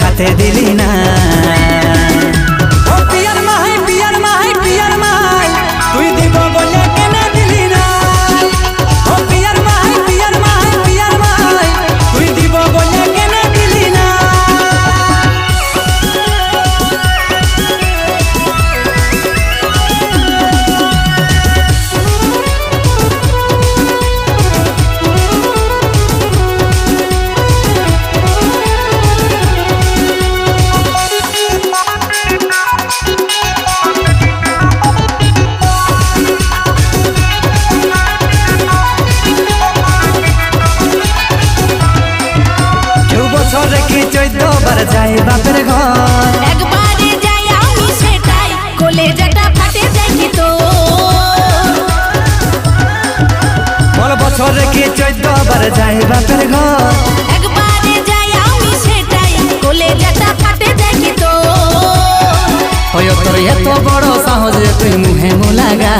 খাতে দিলি না। বছরে কি চৈত্র বার যায় বাপের ঘর? একবারে যাই আমি সেটাই কোলে যেটা ফাটে দেখি তো। হয় এত বড় সাহস তুই মুহে মোলাগা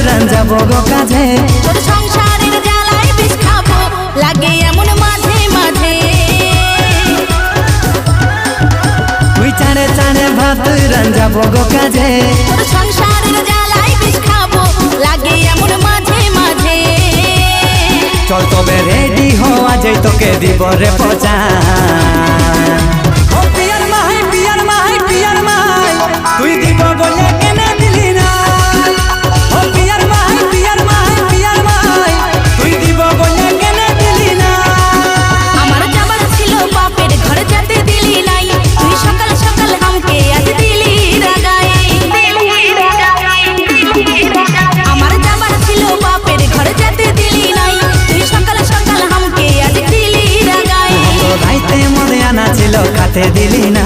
পুরান যাব গো কাজে তোর সংসারের জ্বালায় বিষ খাব লাগে এমন মাঝে মাঝে। তুই চারে চারে ভাত রান যাব গো কাজে তোর সংসারের জ্বালায় বিষ খাব লাগে এমন মাঝে মাঝে। চল তবে রেডি হওয়া যাই তোকে দিব রে পচা। తెదిలిన